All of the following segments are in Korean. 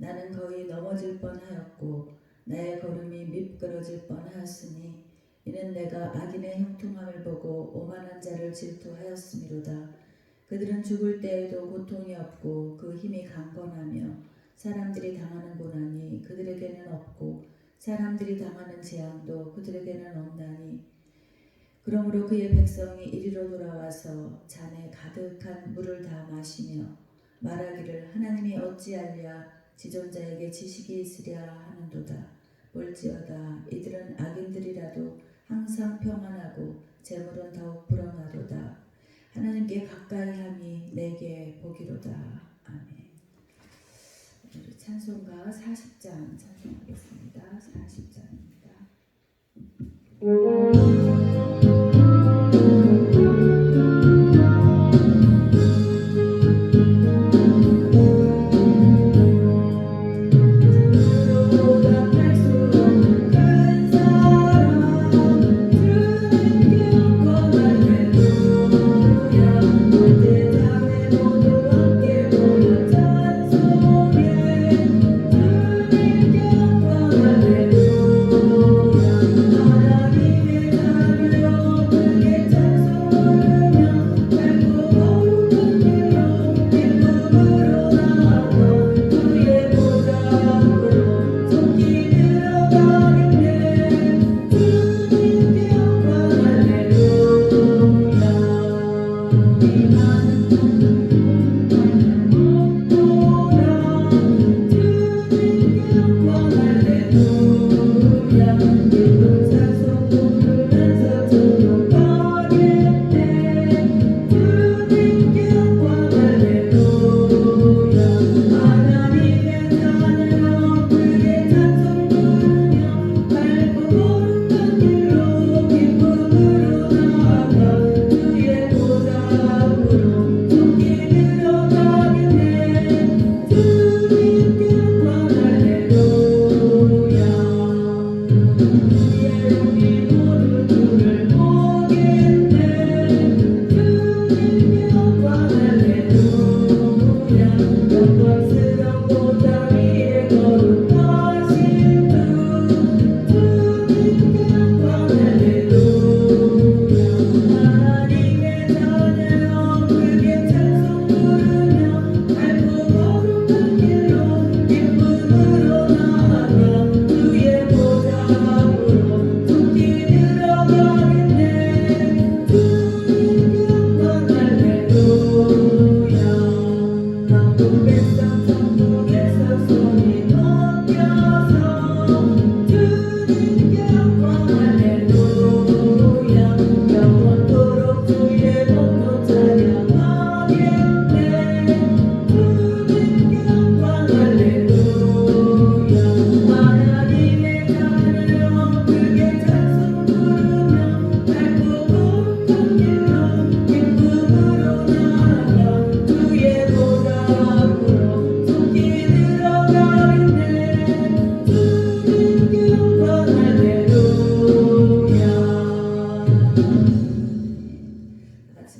나는 거의 넘어질 뻔하였고 나의 걸음이 미끄러질 뻔하였으니 이는 내가 악인의 형통함을 보고 오만한 자를 질투하였음이로다. 그들은 죽을 때에도 고통이 없고 그 힘이 강건하며 사람들이 당하는 고난이 그들에게는 없고 사람들이 당하는 재앙도 그들에게는 없나니 그러므로 그의 백성이 이리로 돌아와서 잔에 가득한 물을 다 마시며 말하기를 하나님이 어찌하랴 지존자에게 지식이 있으랴 하는도다. 볼지어다. 이들은 악인들이라도 항상 평안하고 재물은 더욱 불어나도다. 하나님께 가까이 함이 내게 복이로다. 아멘. 우리 찬송가 40장 찬송하겠습니다. 40장입니다. 보다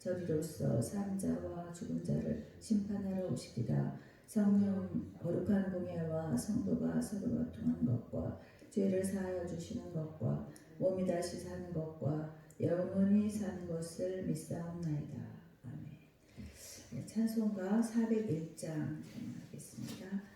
저리로서 산 자와 죽은 자를 심판하러 오시리라 성령 거룩한 공예와 성도가 서로 교통한 것과 죄를 사하여 주시는 것과 몸이 다시 사는 것과 영원히 사는 것을 믿사옵나이다. 아멘. 네, 찬송가 401장 하겠습니다. 401장입니다.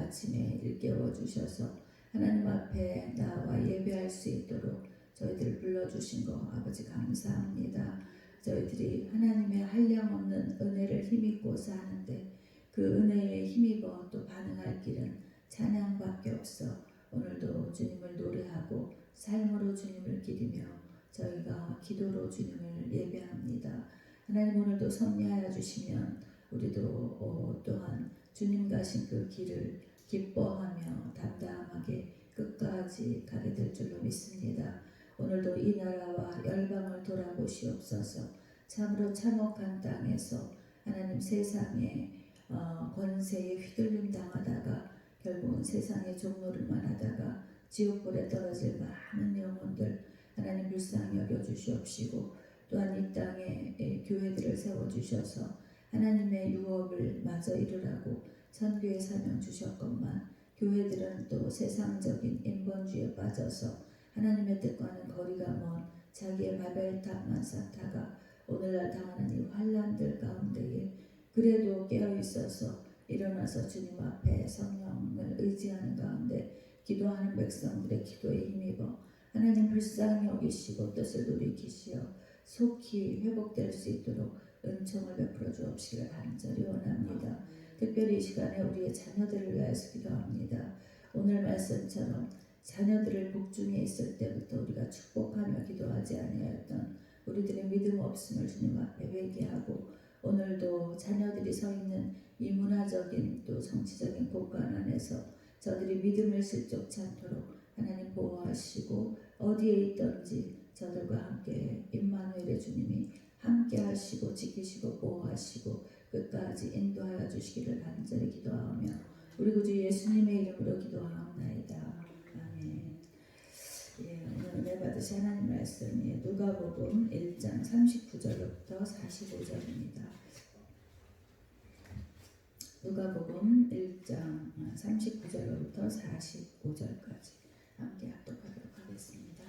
아침에 일깨워 주셔서 하나님 앞에 나와 예배할 수 있도록 저희들을 불러주신 거 아버지 감사합니다. 저희들이 하나님의 한량없는 은혜를 힘입고 사는데 그 은혜에 힘입어 또 반응할 길은 찬양밖에 없어 오늘도 주님을 노래하고 삶으로 주님을 기리며 저희가 기도로 주님을 예배합니다. 하나님 오늘도 섭리하여 주시면 우리도 어, 또한 주님 가신 그 길을 기뻐하며 담담하게 끝까지 가게 될 줄로 믿습니다. 오늘도 이 나라와 열방을 돌아보시옵소서. 참으로 참혹한 땅에서 하나님 세상에 어, 권세에 휘둘림 당하다가 결국은 세상의 종노릇만 하다가 지옥불에 떨어질 많은 영혼들 하나님 불쌍히 여겨 주시옵시고 또한 이 땅에 에, 교회들을 세워 주셔서 하나님의 유업을 마저 이루라고 선교의 사명 주셨건만 교회들은 또 세상적인 인본주의에 빠져서 하나님의 뜻과는 거리가 먼 자기의 바벨탑만 쌓다가 오늘날 당하는 이 환란들 가운데에 그래도 깨어 있어서 일어나서 주님 앞에 성령을 의지하는 가운데 기도하는 백성들의 기도에 힘입어 하나님 불쌍히 여기시고 뜻을 돌이키시어 속히 회복될 수 있도록 은총을 베풀어 주옵시길 간절히 원합니다. 특별히 이 시간에 우리의 자녀들을 위해서 기도합니다. 오늘 말씀처럼 자녀들을 복중에 있을 때부터 우리가 축복하며 기도하지 아니하였던 우리들의 믿음 없음을 주님 앞에 회개하고 오늘도 자녀들이 서 있는 이 문화적인 또 정치적인 곳간 안에서 저들이 믿음을 실족치 않도록 하나님 보호하시고 어디에 있든지 저들과 함께 임마누엘의 주님이 함께 하시고 지키시고 보호하시고 끝까지 인도하여 주시기를 간절히 기도하며 우리 구주 예수님의 이름으로 기도하옵나이다. 아멘. 예, 오늘 은혜 받으신 하나님 말씀이 누가복음 1장 39절부터 45절입니다. 누가복음 1장 39절부터 45절까지 함께 합독하도록 하겠습니다.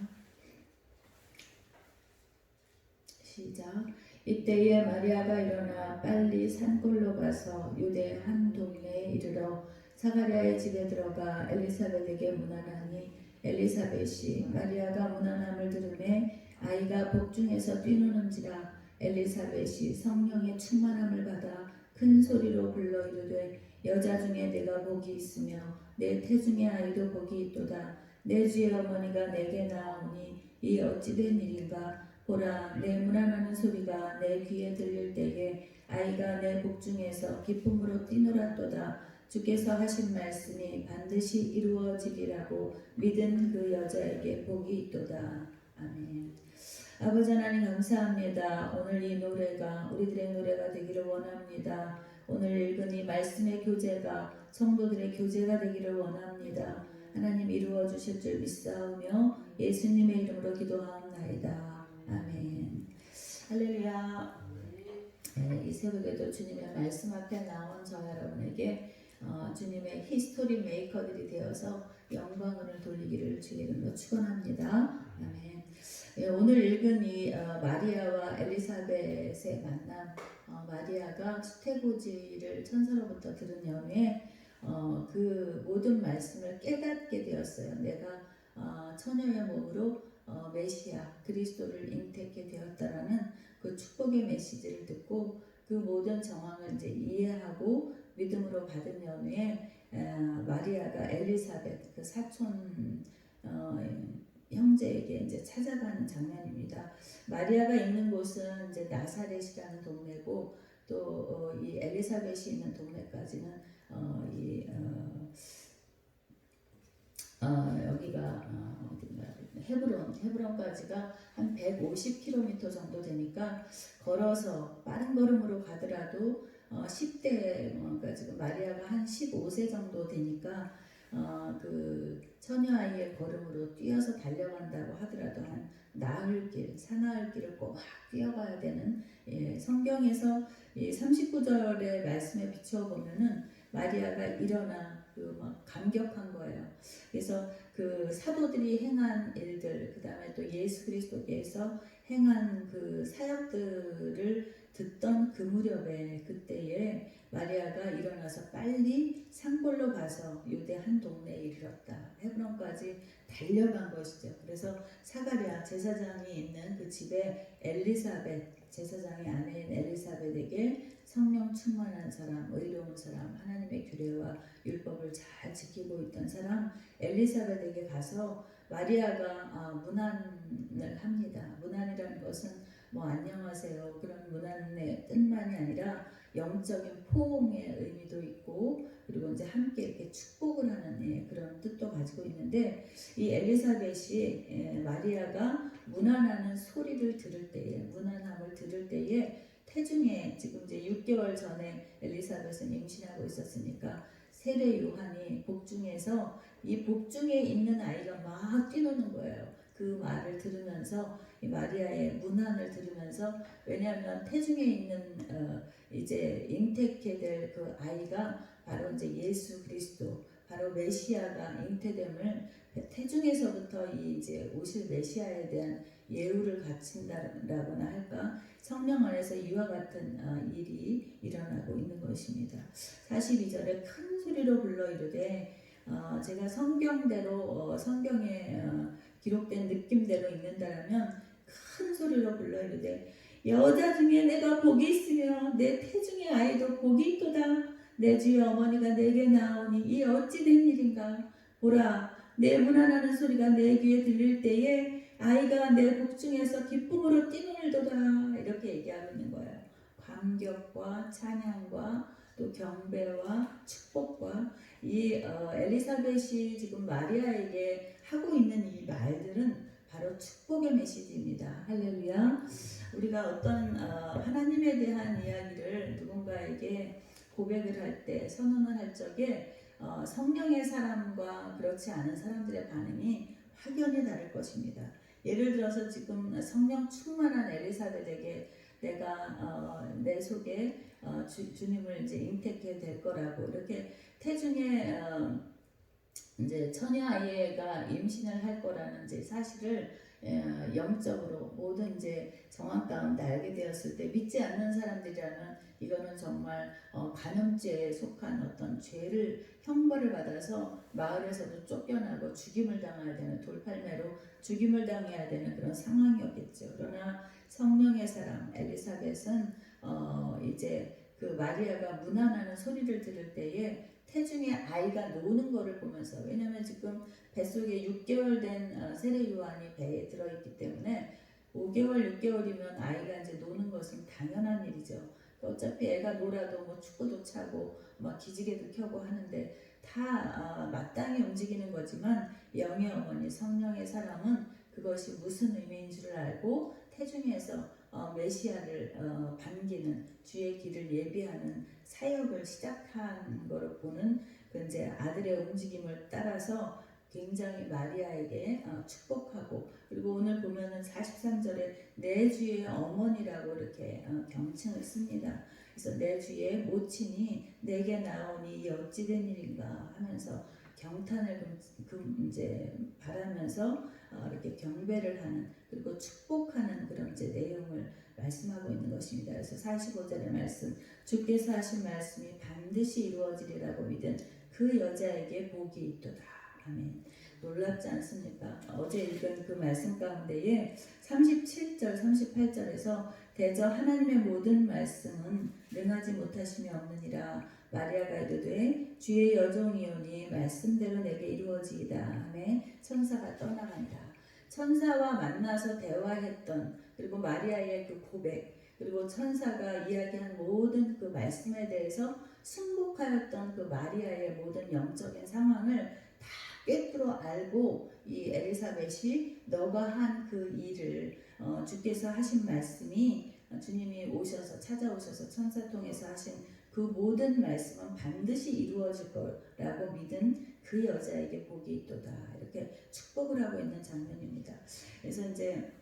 시작. 이때에 마리아가 일어나 빨리 산골로 가서 유대 한 동네에 이르러 사가랴의 집에 들어가 엘리사벳에게 문안하니 엘리사벳이 마리아가 문안함을 들음에 아이가 복중에서 뛰노는지라 엘리사벳이 성령의 충만함을 받아 큰 소리로 불러 이르되 여자 중에 내가 복이 있으며 내 태중의 아이도 복이 있도다. 내 주의 어머니가 내게 나오니 이 어찌된 일인가 보라 내 문안하는 소리가 내 귀에 들릴 때에 아이가 내 복중에서 기쁨으로 뛰놀았도다. 주께서 하신 말씀이 반드시 이루어지리라고 믿은 그 여자에게 복이 있도다. 아멘. 아버지 하나님 감사합니다. 오늘 이 노래가 우리들의 노래가 되기를 원합니다. 오늘 읽은 이 말씀의 교제가 성도들의 교제가 되기를 원합니다. 하나님 이루어 주실 줄 믿사오며 예수님의 이름으로 기도하옵나이다. 아멘. 할렐루야. 네, 이 새벽에도 주님의 말씀 앞에 나온 저 여러분에게 어, 주님의 히스토리 메이커들이 되어서 영광을 돌리기를 주의 이름으로 축원합니다. 아멘. 예, 오늘 읽은 이 어, 마리아와 엘리사벳의 만남, 어, 마리아가 수태고지를 천사로부터 들은 연후에 어, 그 모든 말씀을 깨닫게 되었어요. 내가 어, 처녀의 몸으로 어, 메시아 그리스도를 잉태케 되었다라는 그 축복의 메시지를 듣고 그 모든 정황을 이제 이해하고 믿음으로 받은 연후에 에, 마리아가 엘리사벳 그 사촌 어, 형제에게 이제 찾아가는 장면입니다. 마리아가 있는 곳은 이제 나사렛이라는 동네고 또이 엘리사벳이 있는 동네까지는 어, 이, 어, 어, 여기가 어, 헤브론 헤브론까지가 한 150km 정도 되니까 걸어서 빠른 걸음으로 가더라도 어, 10대 어, 그러니까 지금 마리아가 한 15세 정도 되니까 어, 그 처녀 아이의 걸음으로 뛰어서 달려간다고 하더라도 한 나흘 길, 사나흘 길을 꼭막 뛰어가야 되는 예, 성경에서 이 39절의 말씀에 비추어 보면은 마리아가 일어나 그 막 감격한 거예요. 그래서 그 사도들이 행한 일들, 그 다음에 또 예수 그리스도께서 행한 그 사역들을 듣던 그 무렵에 그때에 마리아가 일어나서 빨리 산골로 가서 유대 한 동네에 이르렀다. 헤브론까지 달려간 것이죠. 그래서 사가랴 제사장이 있는 그 집에 엘리사벳 제사장의 아내인 엘리사벳에게 성령 충만한 사람, 의로운 사람, 하나님의 규례와 율법을 잘 지키고 있던 사람 엘리사벳에게 가서 마리아가 아, 문안을 합니다. 문안이라는 것은 뭐 안녕하세요 그런 문안의 뜻만이 아니라 영적인 포옹의 의미도 있고 그리고 이제 함께 이렇게 축복을 하는 예, 그런 뜻도 가지고 있는데 이 엘리사벳이 예, 마리아가 문안하는 소리를 들을 때에 문안함을 들을 때에 태중에 지금 이제 6개월 전에 엘리사벳은 임신하고 있었으니까 세례 요한이 복중에서 이 복중에 있는 아이가 막 뛰노는 거예요. 그 말을 들으면서 이 마리아의 문안을 들으면서 왜냐하면 태중에 있는 어, 이제 잉태케 될 그 아이가 바로 이제 예수 그리스도 바로 메시아가 잉태됨을 태중에서부터 이 이제 오실 메시아에 대한 예우를 갖춘다라고나 할까 성령 안에서 이와 같은 어, 일이 일어나고 있는 것입니다. 42절에 큰 소리로 불러 이르되 어, 제가 성경대로 어, 성경에 어, 기록된 느낌대로 읽는다라면 큰 소리로 불러 이르되 여자 중에 내가 복이 있으며 내 태중의 아이도 복이 있도다 내 주의 어머니가 내게 나오니 이 어찌 된 일인가 보라 내 문안하는 소리가 내 귀에 들릴 때에 아이가 내 복중에서 기쁨으로 뛰놀도다 이렇게 얘기하고 있는 거예요 감격과 찬양과 또 경배와 축복과 이 어, 엘리사벳이 지금 마리아에게 하고 있는 이 말들은 바로 축복의 메시지입니다. 할렐루야. 우리가 어떤 어, 하나님에 대한 이야기를 누군가에게 고백을 할 때, 선언을 할 적에 어, 성령의 사람과 그렇지 않은 사람들의 반응이 확연히 다를 것입니다. 예를 들어서 지금 성령 충만한 엘리사벳에게 내가 어, 내 속에 어, 주, 주님을 이제 잉태케 될 거라고. 이렇게 태중에 어, 이제 처녀 아이가 임신을 할 거라는 이제 사실을 어, 영적으로 모든 이제 정황 가운데 알게 되었을 때 믿지 않는 사람들이라면 이거는 정말 어, 간음죄에 속한 어떤 죄를 형벌을 받아서 마을에서도 쫓겨나고 죽임을 당해야 되는 돌팔매로 죽임을 당해야 되는 그런 상황이었겠죠. 그러나 성령의 사람 엘리사벳은 어, 이제 그 마리아가 문안하는 소리를 들을 때에 태중에 아이가 노는 거를 보면서 왜냐면 지금 뱃속에 6개월 된 어, 세례 요한이 배에 들어있기 때문에 5개월, 6개월이면 아이가 이제 노는 것은 당연한 일이죠. 어차피 애가 놀아도 뭐 축구도 차고 막 기지개도 켜고 하는데 다 어, 마땅히 움직이는 거지만 영의 어머니 성령의 사람은 그것이 무슨 의미인 줄을 알고 태중에서 어, 메시아를 어, 반기는 주의 길을 예비하는 사역을 시작한 거를 보는 그 이제 아들의 움직임을 따라서 굉장히 마리아에게 어, 축복하고 그리고 오늘 보면은 43절에 내 주의 어머니라고 이렇게 어, 경칭을 씁니다. 그래서 내 주의 모친이 내게 나오니 이 어찌된 일인가 하면서 경탄을 이제 바라면서 어, 이렇게 경배를 하는 그리고 축복하는 그런 이제 내용을 말씀하고 있는 것입니다. 그래서 45절의 말씀 주께서 하신 말씀이 반드시 이루어지리라고 믿은 그 여자에게 복이 있도다. 아멘. 놀랍지 않습니까? 어제 읽은 그 말씀 가운데에 37절, 38절에서 대저 하나님의 모든 능하지 못하심이 없느니라. 마리아가 이르되 주의 여종이오니 말씀대로 내게 이루어지이다. 하매 천사가 떠나간다. 천사와 만나서 대화했던 그리고 마리아의 그 고백 그리고 천사가 이야기한 모든 그 말씀에 대해서 승복하였던 그 마리아의 모든 영적인 상황을 다 꿰뚫어 알고 이 엘리사벳이 너가 한 그 일을 어, 주께서 하신 말씀이 어, 주님이 오셔서 찾아오셔서 천사 통해서 하신 그 모든 말씀은 반드시 이루어질 거라고 믿은 그 여자에게 복이 있도다 이렇게 축복을 하고 있는 장면입니다. 그래서 이제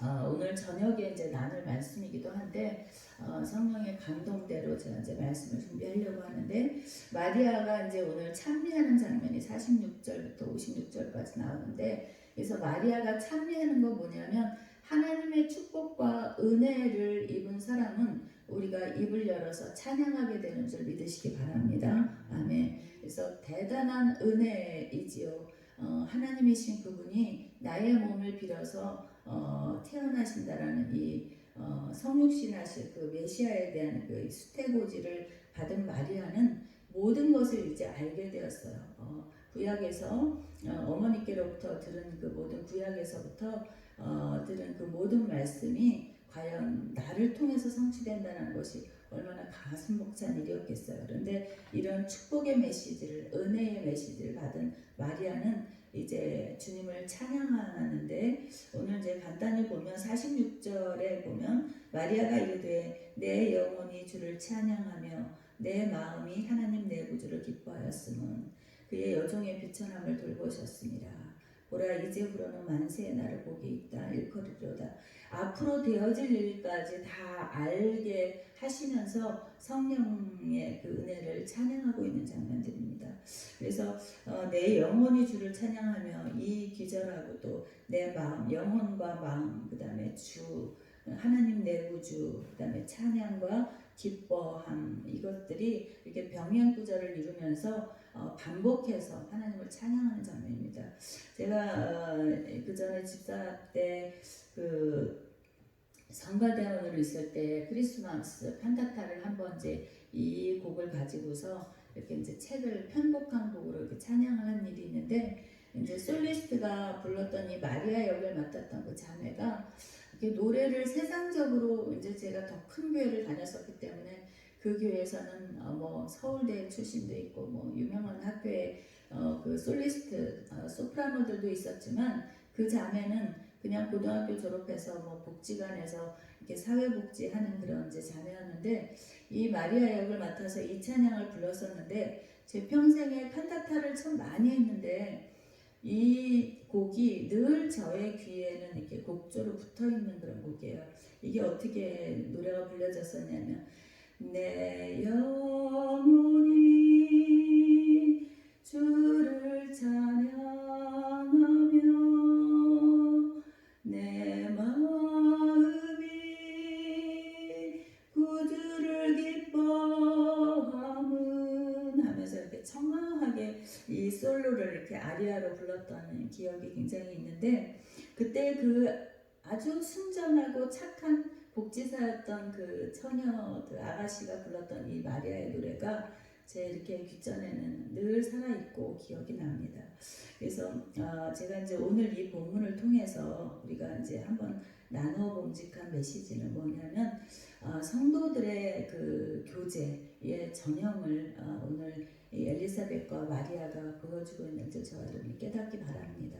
어, 오늘 저녁에 이제 나눌 말씀이기도 한데 어, 성령의 감동대로 제가 이제 말씀을 준비하려고 하는데 마리아가 이제 오늘 찬미하는 장면이 46절부터 56절까지 나오는데 그래서 마리아가 찬미하는 거 뭐냐면 하나님의 축복과 은혜를 입은 사람은 우리가 입을 열어서 찬양하게 되는 줄 믿으시기 바랍니다. 아멘. 그래서 대단한 은혜이지요. 어, 하나님이신 그분이 나의 몸을 빌어서 어, 태어나신다라는 이 어, 성육신하실 그 메시아에 대한 그 수태고지를 받은 마리아는 모든 것을 이제 알게 되었어요. 어, 구약에서 어, 머니께로부터 들은 그 모든 구약에서부터 어, 들은 그 모든 말씀이 과연 나를 통해서 성취된다는 것이 얼마나 가슴 벅찬 일이었겠어요. 그런데 이런 축복의 메시지를 은혜의 메시지를 받은 마리아는 이제 주님을 찬양하는데 오늘 이제 간단히 보면 46절에 보면 마리아가 이르되 내 영혼이 주를 찬양하며 내 마음이 하나님 내 구주를 기뻐하였음은 그의 여종의 비천함을 돌보셨습니다. 보라 이제부로는 만세의 날을 복이 있다 일컬이로다 앞으로 되어질 일까지 다 알게 하시면서 성령의 그 은혜를 찬양하고 있는 장면들입니다. 그래서 어, 내 영혼이 주를 찬양하며 이 기절하고도 내 마음, 영혼과 마음, 그 다음에 주 하나님 내 구주, 그 다음에 찬양과 기뻐함 이것들이 이렇게 병행 구절을 이루면서 어, 반복해서 하나님을 찬양하는 장면입니다. 제가 어, 그 전에 집사 때그 성가대원으로 있을 때 크리스마스 판타타를 한번 이제 이 곡을 가지고서 이렇게 이제 책을 편곡한 곡으로 이렇게 찬양을 한 일이 있는데 이제 솔리스트가 불렀던 이 마리아 역을 맡았던 그 자매가 노래를 세상적으로 이제 제가 더 큰 교회를 다녔었기 때문에 그 교회에서는 어, 뭐 서울대 출신도 있고 뭐 유명한 학교에 어, 그 솔리스트 어, 소프라노들도 있었지만 그 자매는 그냥 고등학교 졸업해서 뭐 복지관에서 이렇게 사회복지 하는 그런 이제 자매였는데 이 마리아 역을 맡아서 이 찬양을 불렀었는데 제 평생에 칸타타를 참 많이 했는데 이 곡이 늘 저의 귀에는 이렇게 곡조로 붙어 있는 그런 곡이에요. 이게 어떻게 노래가 불려졌었냐면 내 영혼이 주를 찬양하며 내 마음이 구주를 기뻐함은 하면서 이렇게 청아하게 이 솔로를 이렇게 아리아로 불렀던 기억이 굉장히 있는데 그때 그 아주 순전하고 착한 복지사였던 그 처녀 그 아가씨가 불렀던 이 마리아의 노래가 제 이렇게 귓전에는 늘 살아있고 기억이 납니다. 그래서 어, 제가 이제 오늘 이 본문을 통해서 우리가 이제 한번 나누어 봉직한 메시지는 뭐냐면 어, 성도들의 그 교제의 전형을 어, 오늘 이 엘리사벳과 마리아가 보여주고 있는 줄 저와 여러분이 깨닫기 바랍니다.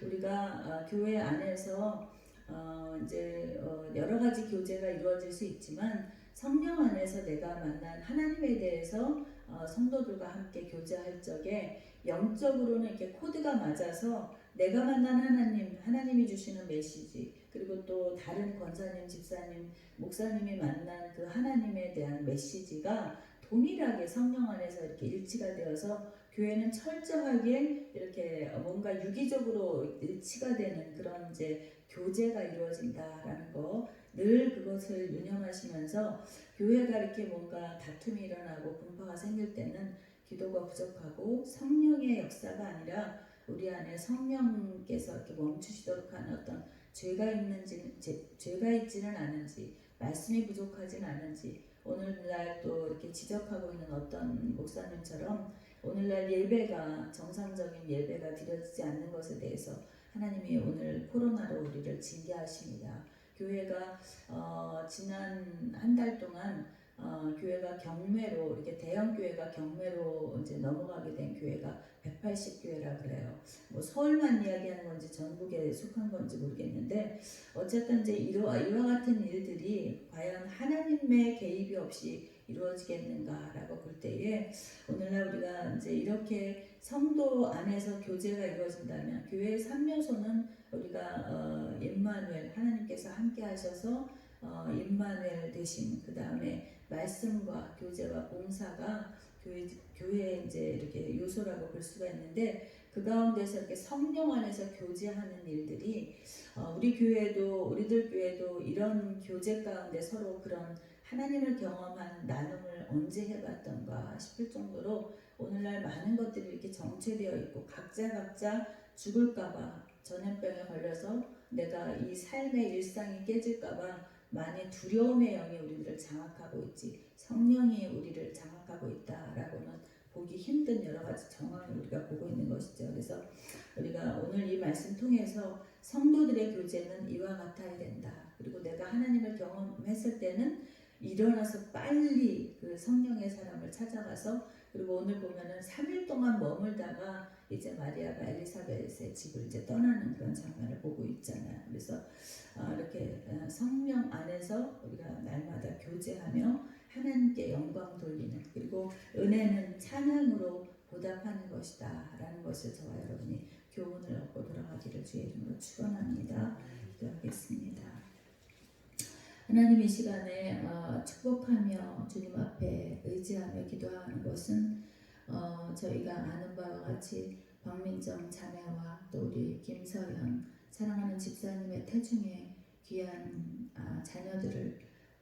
우리가 어, 교회 안에서 어, 이제 어, 여러 가지 교제가 이루어질 수 있지만 성령 안에서 내가 만난 하나님에 대해서 어, 성도들과 함께 교제할 적에 영적으로는 이렇게 코드가 맞아서 내가 만난 하나님, 하나님이 주시는 메시지, 그리고 또 다른 권사님, 집사님, 목사님이 만난 그 하나님에 대한 메시지가 동일하게 성령 안에서 이렇게 일치가 되어서 교회는 철저하게 이렇게 뭔가 유기적으로 일치가 되는 그런 이제 교제가 이루어진다라는 거 늘 그것을 유념하시면서 교회가 이렇게 뭔가 다툼이 일어나고 분파가 생길 때는 기도가 부족하고 성령의 역사가 아니라 우리 안에 성령께서 이렇게 멈추시도록 하는 어떤 죄가 있는지 제, 죄가 있지는 않은지 말씀이 부족하진 않은지 오늘날 또 이렇게 지적하고 있는 어떤 목사님처럼 오늘날 예배가 정상적인 예배가 드려지지 않는 것에 대해서 하나님이 오늘 코로나로 우리를 징계하십니다. 교회가 어, 지난 한 달 동안 어, 교회가 경매로 이렇게 대형 교회가 경매로 이제 넘어가게 된 교회가 180 교회라 그래요. 뭐 서울만 이야기하는 건지 전국에 속한 건지 모르겠는데 어쨌든 이제 이와, 이와 같은 일들이 과연 하나님의 개입이 없이 이루어지겠는가라고 볼 때에 오늘날 우리가 이제 이렇게 성도 안에서 교제가 이루어진다면 교회의 3요소는 우리가 어, 임마누엘 하나님께서 함께 하셔서 어, 임마누엘 되심 그 다음에 말씀과 교제와 봉사가 교회 교회의 이제 이렇게 요소라고 볼 수가 있는데 그 가운데서 이렇게 성령 안에서 교제하는 일들이 어, 우리 교회도 우리들 교회도 이런 교제 가운데 서로 그런 하나님을 경험한 나눔을 언제 해봤던가 싶을 정도로 오늘날 많은 것들이 이렇게 정체되어 있고 각자 각자 죽을까봐 전염병에 걸려서 내가 이 삶의 일상이 깨질까봐 많이 두려움의 영이 우리들을 장악하고 있지 성령이 우리를 장악하고 있다라고는 보기 힘든 여러 가지 정황을 우리가 보고 있는 것이죠. 그래서 우리가 오늘 이 말씀 통해서 성도들의 교제는 이와 같아야 된다. 그리고 내가 하나님을 경험했을 때는 일어나서 빨리 그 성령의 사람을 찾아가서 그리고 오늘 보면은 3일 동안 머물다가 이제 마리아가 엘리사벳의 집을 이제 떠나는 그런 장면을 보고 있잖아요. 그래서 어, 이렇게 어, 성령 안에서 우리가 날마다 교제하며 하나님께 영광 돌리는 그리고 은혜는 찬양으로 보답하는 것이다 라는 것을 저와 여러분이 교훈을 얻고 돌아가기를 주의 이름으로 축원합니다. 기도하겠습니다. 하나님 이 시간에 어, 축복하며 주님 앞에 의지하며 기도하는 것은 어, 저희가 아는 바와 같이 박민정 자매와 또 우리 김서연 사랑하는 집사님의 태중에 귀한 아, 자녀들을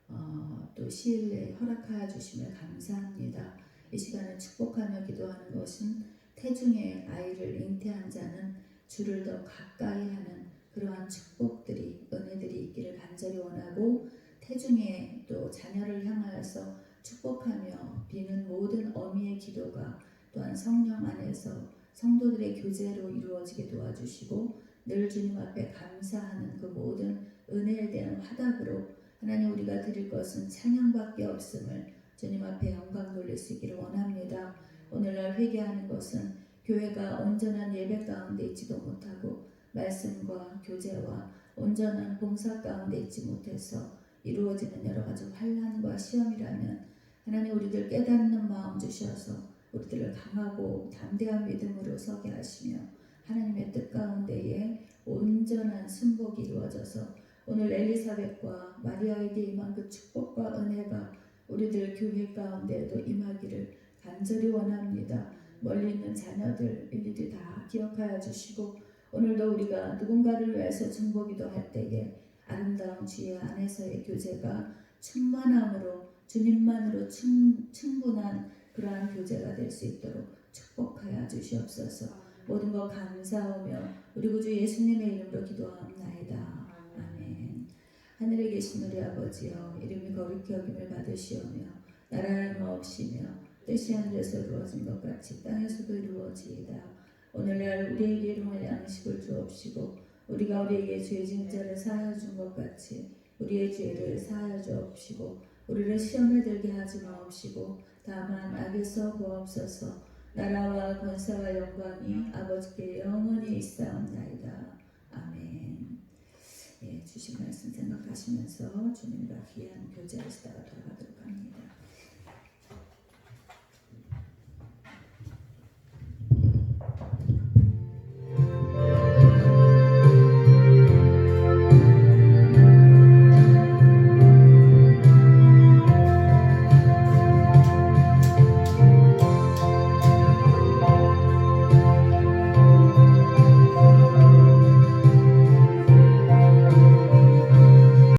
어, 또 시일 내에 허락하여 주심을 감사합니다. 이 시간을 축복하며 기도하는 것은 태중에 아이를 잉태한 자는 주를 더 가까이 하는 그러한 축복들이 은혜들이 있기를 간절히 원하고 태중에 또 자녀를 향하여서 축복하며 비는 모든 어미의 기도가 또한 성령 안에서 성도들의 교제로 이루어지게 도와주시고 늘 주님 앞에 감사하는 그 모든 은혜에 대한 화답으로 하나님 우리가 드릴 것은 찬양밖에 없음을 주님 앞에 영광 돌릴 수 있기를 원합니다. 오늘날 회개하는 것은 교회가 온전한 예배 가운데 있지도 못하고 말씀과 교제와 온전한 봉사 가운데 있지 못해서 이루어지는 여러 가지 환란과 시험이라면 하나님 우리들 깨닫는 마음 주셔서 우리들을 강하고 담대한 믿음으로 서게 하시며 하나님의 뜻 가운데에 온전한 순복이 이루어져서 오늘 엘리사벳과 마리아에게 임한 그 축복과 은혜가 우리들 교회 가운데에도 임하기를 간절히 원합니다. 멀리 있는 자녀들 일일이 다 기억하여 주시고 오늘도 우리가 누군가를 위해서 중보기도 할 때에 아름다운 주의 안에서의 교제가 충만함으로 주님만으로 충, 충분한 그러한 교제가 될 수 있도록 축복하여 주시옵소서. 모든 것 감사하며 우리 구주 예수님의 이름으로 기도하옵나이다. 아멘. 하늘에 계신 우리 아버지여 이름이 거룩히 여김을 받으시오며 나라의 마옵시며 뜻이 하늘에서 이루어진 것 같이 땅에서도 이루어지이다. 오늘날 우리에게 일용할 양식을 주옵시고 우리가 우리에게 죄 지은 자를 사하여 준 것 같이 우리의 죄를 사하여 주옵시고 우리를 시험에 들게 하지 마옵시고 다만 악에서 구하옵소서 나라와 권세와 영광이 아버지께 영원히 있사옵나이다. 아멘. 예, 주신 말씀 생각하시면서 주님과 귀한 교제하시다가 돌아가.